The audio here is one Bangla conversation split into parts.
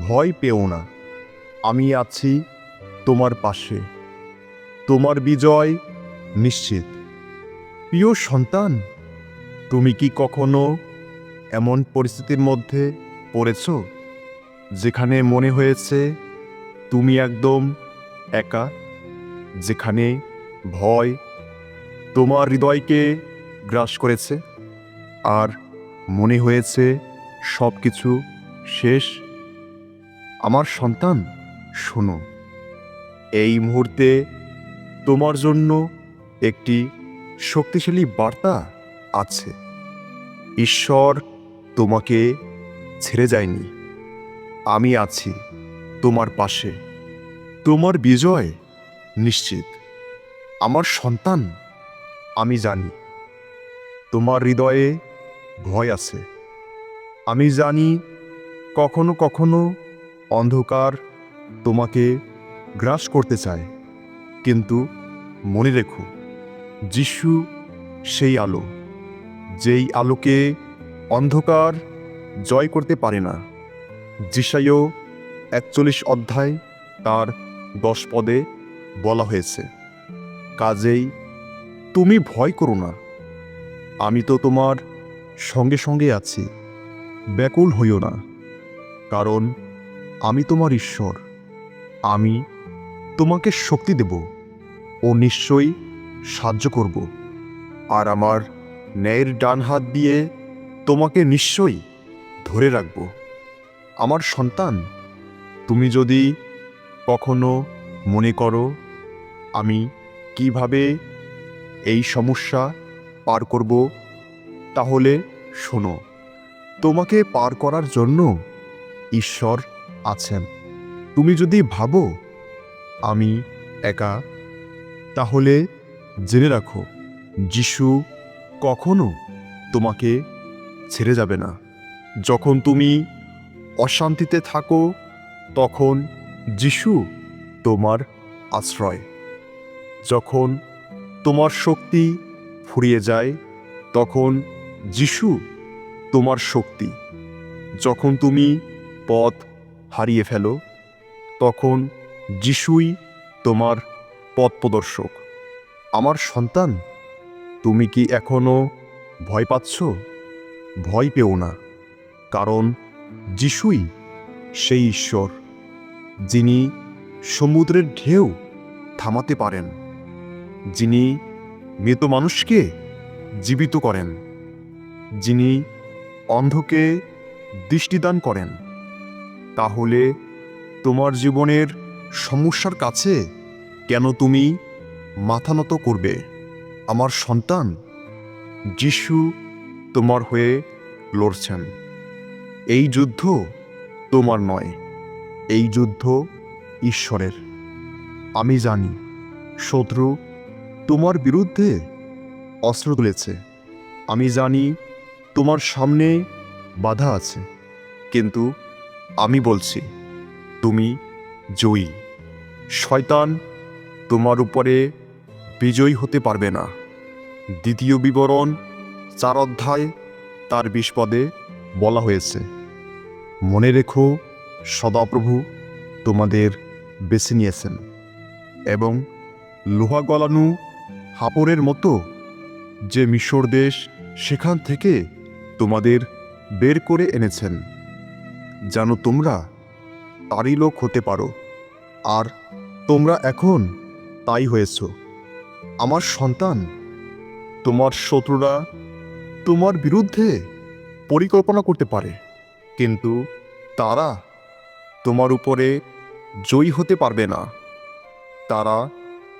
ভয় পেও না। আমি আছি তোমার পাশে। তোমার বিজয় নিশ্চিত। প্রিয় সন্তান, তুমি কি কখনো এমন পরিস্থিতির মধ্যে পড়েছ, যেখানে মনে হয়েছে তুমি একদম একা, যেখানে ভয় তোমার হৃদয়কে গ্রাস করেছে? আর মনে হয়েছে সব কিছু শেষ? আমার সন্তান, শোনো। এই মুহূর্তে তোমার জন্য একটি শক্তিশালী বার্তা আছে। ঈশ্বর তোমাকে ছেড়ে যায়নি। আমি আছি তোমার পাশে। তোমার বিজয় নিশ্চিত। আমার সন্তান, আমি জানি। তোমার হৃদয়ে ভয় আছে। আমি জানি কখনো কখনো অন্ধকার তোমাকে গ্রাস করতে চায়। কিন্তু মনে রেখো, যিশু সেই আলো, যেই আলোকে অন্ধকার জয় করতে পারে না। যিশাইও একচল্লিশ অধ্যায় তার দশ পদে বলা হয়েছে, কাজেই তুমি ভয় করো না। আমি তো তোমার সঙ্গে সঙ্গে আছি, ব্যাকুল হইও না, কারণ আমি তোমার ঈশ্বর। আমি তোমাকে শক্তি দেব ও নিশ্চয়ই সাহায্য করব। আর আমার ন্যায়ের ডান হাত দিয়ে তোমাকে নিশ্চয়ই ধরে রাখব। আমার সন্তান, তুমি যদি কখনো মনে করো আমি কীভাবে এই সমস্যা পার করব, তাহলে শোনো, তোমাকে পার করার জন্য ঈশ্বর আছেন। তুমি যদি ভাবো, আমি একা, তাহলে জেনে রাখো, যিশু কখনো তোমাকে ছেড়ে যাবে না। যখন তুমি অশান্তিতে থাকো, তখন যিশু তোমার আশ্রয়। যখন তোমার শক্তি ফুরিয়ে যায়, তখন যিশু তোমার শক্তি। যখন তুমি পথ হারিয়ে ফেলো, তখন যিশুই তোমার পথ প্রদর্শক আমার সন্তান, তুমি কি এখনও ভয় পাচ্ছ? ভয় পেও না, কারণ যিশুই সেই ঈশ্বর, যিনি সমুদ্রের ঢেউ থামাতে পারেন, যিনি মৃত মানুষকে জীবিত করেন, যিনি অন্ধকে দৃষ্টিদান করেন। তাহলে তোমার জীবনের সমস্যার কাছে কেন তুমি মাথা নত করবে? আমার সন্তান যিশু তোমার হয়ে লড়ছেন। এই যুদ্ধ তোমার নয়, এই যুদ্ধ ঈশ্বরের। আমি জানি, শত্রু তোমার বিরুদ্ধে অস্ত্র তুলেছে। আমি জানি তোমার সামনে বাধা আছে, কিন্তু আমি বলছি, তুমি জয়ী। শয়তান তোমার উপরে বিজয়ী হতে পারবে না। দ্বিতীয় বিবরণ চার অধ্যায় তার বিস্পদে বলা হয়েছে, মনে রেখো, সদাপ্রভু তোমাদের বেছে নিয়েছেন এবং লোহা গলানো হাপড়ের মতো যে মিশর দেশ সেখান থেকে তোমাদের বের করে এনেছেন। যেন তোমরা? তারই লোক হতে পারো। আর তোমরা এখন তাই হয়েছ। আমার সন্তান, তোমার শত্রুরা তোমার বিরুদ্ধে পরিকল্পনা করতে পারে, কিন্তু তারা তোমার উপরে জয়ী হতে পারবে না। তারা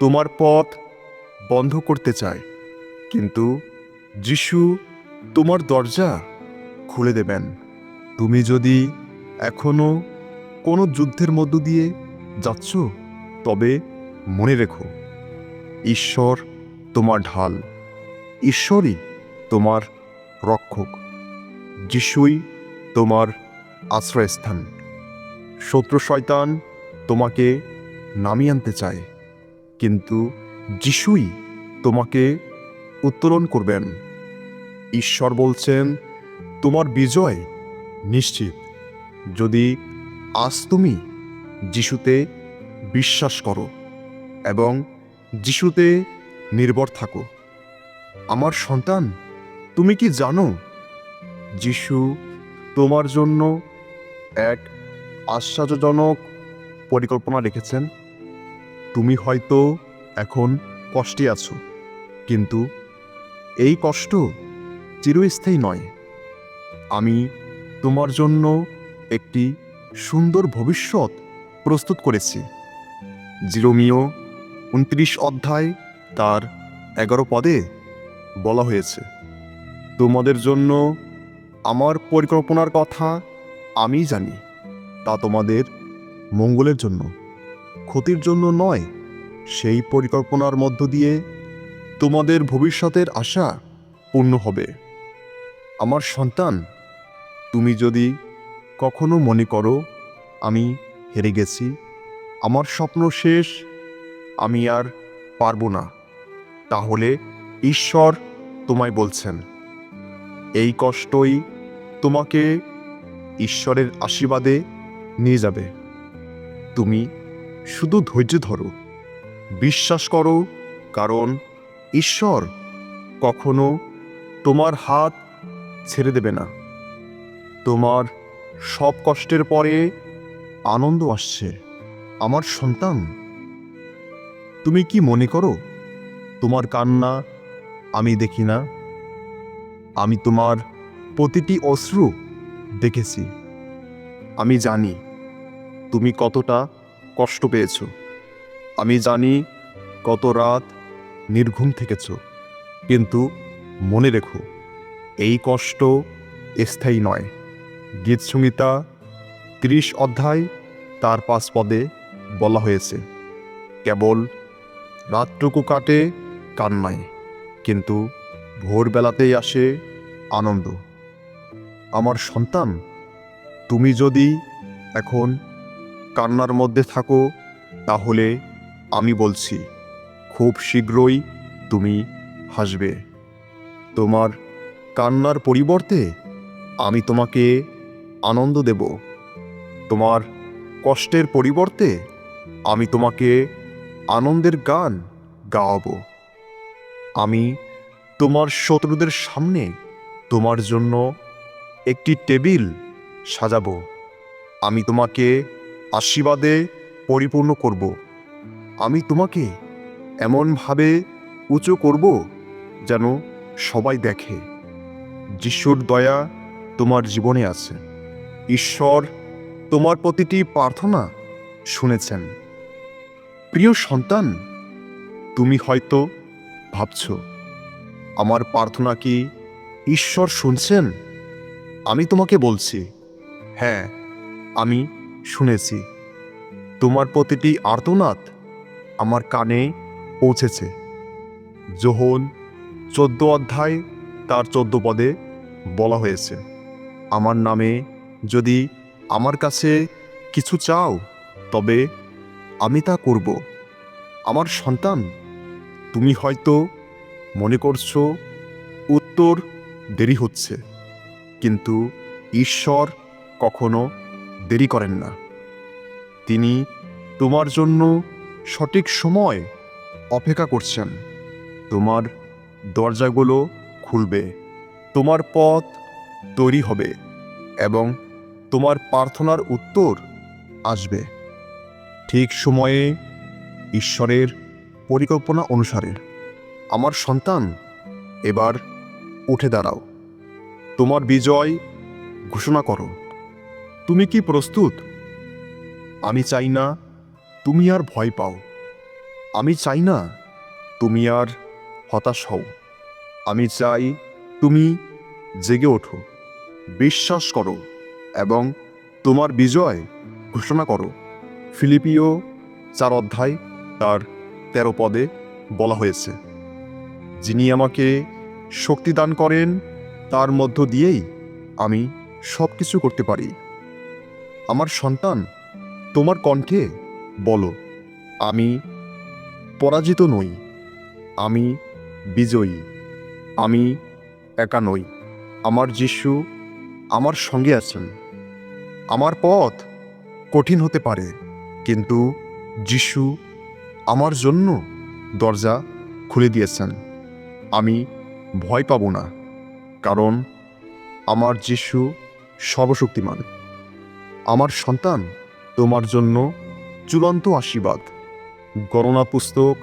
তোমার পথ বন্ধ করতে চায়, কিন্তু যিশু তোমার দরজা খুলে দেবেন। তুমি যদি এখনও কোনো যুদ্ধের মধ্য দিয়ে যাচ্ছ? তবে মনে রেখো, ঈশ্বর তোমার ঢাল, ঈশ্বরই তোমার রক্ষক, যিশুই তোমার আশ্রয়স্থান। শত্রু শয়তান তোমাকে নামিয়ে আনতে চায়, কিন্তু যিশুই তোমাকে উত্তোলন করবেন। ঈশ্বর বলছেন, তোমার বিজয় নিশ্চিত। যদি আজ তুমি যিশুতে বিশ্বাস করো এবং যিশুতে নির্ভর থাকো, আমার সন্তান, তুমি কি জানো যিশু তোমার জন্য এক আশ্চর্যজনক পরিকল্পনা রেখেছেন? তুমি হয়তো এখন কষ্টে আছো, কিন্তু এই কষ্ট চিরস্থায়ী নয়। আমি তোমার জন্য একটি সুন্দর ভবিষ্যৎ প্রস্তুত করেছি। জিরোমিও উনত্রিশ অধ্যায় তার এগারো পদে বলা হয়েছে, তোমাদের জন্য আমার পরিকল্পনার কথা আমি জানি, তা তোমাদের মঙ্গলের জন্য। ক্ষতির জন্য নয়, সেই পরিকল্পনার মধ্য দিয়ে তোমাদের ভবিষ্যতের আশা পূর্ণ হবে। আমার সন্তান, তুমি যদি কখনো মনে করো, আমি হেরে গেছি? আমার স্বপ্ন শেষ, আমি আর পারব না। তাহলে ঈশ্বর তোমায় বলছেন, এই কষ্টই তোমাকে ঈশ্বরের আশীর্বাদে নিয়ে যাবে। তুমি শুধু ধৈর্য ধরো, বিশ্বাস করো, কারণ ঈশ্বর কখনো তোমার হাত ছেড়ে দেবে না। তোমার সব কষ্টের পরে আনন্দ আসছে। আমার সন্তান, তুমি কি মনে করো, তোমার কান্না আমি দেখি না? আমি তোমার প্রতিটি অশ্রু দেখেছি। আমি জানি তুমি কতটা কষ্ট পেয়েছ। আমি জানি কত রাত নির্ঘুম থেকেছ। কিন্তু মনে রেখো, এই কষ্ট স্থায়ী নয়। গীত সংহিতা ত্রিশ অধ্যায়, তার পাঁচ পদে বলা হয়েছে, কেবল রাতটুকু কাটে কান্নায়, কিন্তু ভোরবেলাতেই আসে আনন্দ। আমার সন্তান, তুমি যদি এখন কান্নার মধ্যে থাকো, তাহলে আমি বলছি, খুব শীঘ্রই তুমি হাসবে। তোমার কান্নার পরিবর্তে আমি তোমাকে আনন্দ দেব। তোমার কষ্টের পরিবর্তে আমি তোমাকে আনন্দের গান গাওয়াবো। আমি তোমার শত্রুদের সামনে তোমার জন্য একটি টেবিল সাজাবো। আমি তোমাকে আশীর্বাদে পরিপূর্ণ করব। আমি তোমাকে এমনভাবে উঁচু করব যেন সবাই দেখে। যিশুর দয়া তোমার জীবনে আছে। ঈশ্বর তোমার প্রতিটি প্রার্থনা শুনেছেন। প্রিয় সন্তান, তুমি হয়তো ভাবছ, আমার প্রার্থনা কি ঈশ্বর শুনছেন? আমি তোমাকে বলছি হ্যাঁ আমি শুনেছি। তোমার প্রতিটি আর্তনাদ আমার কানে পৌঁছেছে। যোহন চোদ্দ অধ্যায় তার চোদ্দ পদে বলা হয়েছে, আমার নামে যদি আমার কাছে কিছু চাও, তবে আমি তা করব। আমার সন্তান, তুমি হয়তো মনে করছ, উত্তর দেরি হচ্ছে, কিন্তু ঈশ্বর কখনো দেরি করেন না। তিনি তোমার জন্য সঠিক সময় অপেক্ষা করছেন। তোমার দরজাগুলো খুলবে। তোমার পথ তৈরি হবে এবং তোমার প্রার্থনার উত্তর আসবে। ঠিক সময়ে ঈশ্বরের পরিকল্পনা অনুসারে আমার সন্তান এবার উঠে দাঁড়াও। তোমার বিজয় ঘোষণা করো। তুমি কি প্রস্তুত? আমি চাই না তুমি আর ভয় পাও। আমি চাই না তুমি আর হতাশ হও। আমি চাই তুমি জেগে ওঠো। বিশ্বাস করো। এবং তোমার বিজয় ঘোষণা করো। ফিলিপিও চার অধ্যায় তার তেরো পদে বলা হয়েছে, যিনি আমাকে শক্তি দান করেন, তার মধ্য দিয়েই আমি সব কিছু করতে পারি। আমার সন্তান, তোমার কণ্ঠে বলো, আমি পরাজিত নই, আমি বিজয়ী, আমি একা নই। আমার যিশু আমার সঙ্গে আছেন। আমার পথ কঠিন হতে পারে, কিন্তু যিশু আমার জন্য দরজা খুলে দিয়েছেন। আমি ভয় পাব না, কারণ আমার যিশু সর্বশক্তিমান। আমার সন্তান তোমার জন্য চূড়ান্ত আশীর্বাদ। গণনা পুস্তক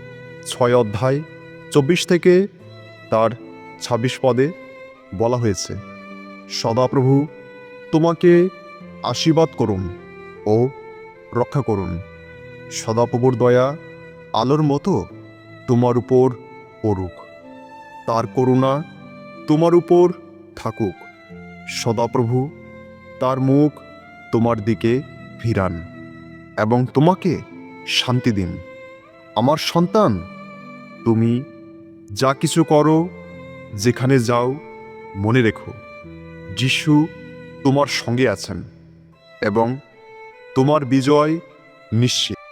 ছয় অধ্যায় চব্বিশ থেকে তার ছাব্বিশ পদে বলা হয়েছে, সদাপ্রভু তোমাকে আশীর্বাদ করুন ও রক্ষা করুন। সদাপ্রভুর দয়া আলোর মতো তোমার উপর পড়ুক। তার করুণা তোমার উপর থাকুক। সদাপ্রভু তার মুখ তোমার দিকে ফিরান এবং তোমাকে শান্তি দিন। আমার সন্তান, তুমি যা কিছু করো, যেখানে যাও, মনে রেখো। যিশু তোমার সঙ্গে আছেন। এবং তোমার বিজয় নিশ্চিত।